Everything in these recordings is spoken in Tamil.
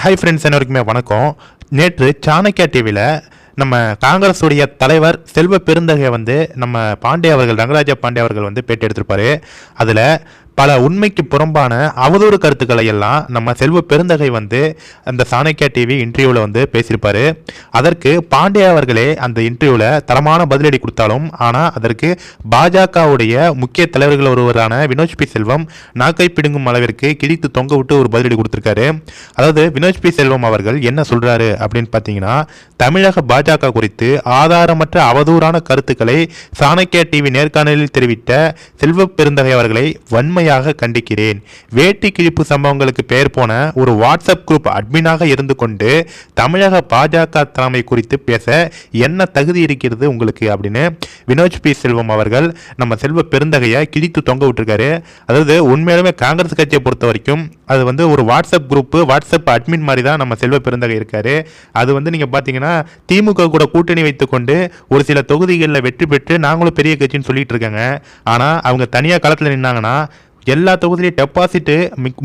ஹை ஃப்ரெண்ட்ஸ் அனைவருக்குமே வணக்கம். நேற்று சாணக்கியா டிவியில் நம்ம காங்கிரஸுடைய தலைவர் செல்வ பெருந்தகை வந்து நம்ம பாண்டே அவர்கள் ரங்கராஜ பாண்டே அவர்கள் வந்து பேட்டி எடுத்திருப்பாரு. அதில் பல உண்மைக்கு புறம்பான அவதூறு கருத்துக்களை எல்லாம் நம்ம செல்வ பெருந்தகை வந்து அந்த சாணக்கியா டிவி இன்டர்வியூவில் வந்து பேசியிருப்பாரு. அதற்கு பாண்டே அவர்களே அந்த இன்டர்வியூவில் தரமான பதிலடி கொடுத்தாலும் ஆனால் அதற்கு பாஜகவுடைய முக்கிய தலைவர்கள் ஒருவரான வினோஜ் பி செல்வம் நாக்கை பிடுங்கும் அளவிற்கு கிழித்து தொங்க விட்டு ஒரு பதிலடி கொடுத்துருக்காரு. அதாவது வினோஜ் பி செல்வம் அவர்கள் என்ன சொல்கிறாரு அப்படின்னு பார்த்தீங்கன்னா தமிழக பாஜக குறித்து ஆதாரமற்ற அவதூறான கருத்துக்களை சாணக்கியா டிவி நேர்காணலில் தெரிவித்த செல்வ பெருந்தகை அவர்களை வன்மையாக கண்டிக்கிறேன். வேட்டி கிழிப்பு சம்பவங்களுக்கு பெயர் போன ஒரு வாட்ஸ்அப் குரூப் அட்மினாக இருந்து கொண்டு தமிழக பாஜக தலைமை குறித்து பேச என்ன தகுதி இருக்கிறது உங்களுக்கு அப்படின்னு வினோஜ் பி. செல்வம் அவர்கள் நம்ம செல்வ பெருந்தகையை கிழித்து தொங்க விட்டுருக்காரு. அதாவது உண்மையிலுமே காங்கிரஸ் கட்சியை பொறுத்த வரைக்கும் அது வந்து ஒரு வாட்ஸ்அப் குரூப்பு வாட்ஸ்அப் அட்மின் மாதிரி தான் நம்ம செல்வ பெருந்தகை இருக்காரு. அது வந்து நீங்கள் பார்த்தீங்கன்னா திமுக கூட கூட்டணி வைத்துக்கொண்டு ஒரு சில தொகுதிகளில் வெற்றி பெற்று நாங்களும் பெரிய கட்சின்னு சொல்லிட்டு இருக்காங்க. ஆனால் அவங்க தனியாக களத்தில் நின்னாங்கன்னா எல்லா தொகுதியிலையும் டெபாசிட்டு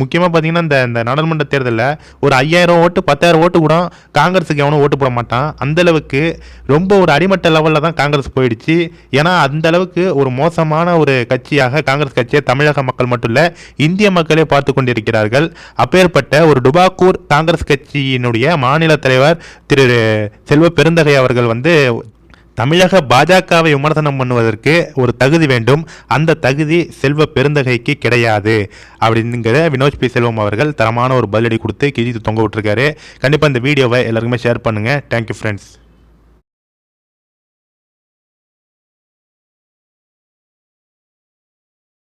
முக்கியமாக பார்த்தீங்கன்னா இந்த இந்த நாடாளுமன்ற தேர்தலில் ஒரு ஐயாயிரம் ஓட்டு பத்தாயிரம் ஓட்டு கூட காங்கிரஸுக்கு எவனும் ஓட்டு போட மாட்டான். அந்தளவுக்கு ரொம்ப ஒரு அடிமட்ட லெவலில் தான் காங்கிரஸ் போயிடுச்சு. ஏன்னா அந்த அளவுக்கு ஒரு மோசமான ஒரு கட்சியாக காங்கிரஸ் கட்சியை தமிழக மக்கள் மட்டும் இல்லை இந்திய மக்களே பார்த்து கொண்டிருக்கிறார்கள். அப்பேற்பட்ட ஒரு டுபாக்கூர் காங்கிரஸ் கட்சியினுடைய மாநில தலைவர் திரு செல்வ பெருந்தகை அவர்கள் வந்து தமிழக பாஜகவை விமர்சனம் பண்ணுவதற்கு ஒரு தகுதி வேண்டும். அந்த தகுதி செல்வ பெருந்தகைக்கு கிடையாது. அப்படிங்கிற வினோஜ் பி. செல்வம் அவர்கள் தரமான ஒரு பதிலடி கொடுத்து கிழித்து தொங்க விட்டுருக்காரு. கண்டிப்பாக இந்த வீடியோவை எல்லாருக்குமே ஷேர் பண்ணுங்கள் தேங்க்யூ ஃப்ரெண்ட்ஸ்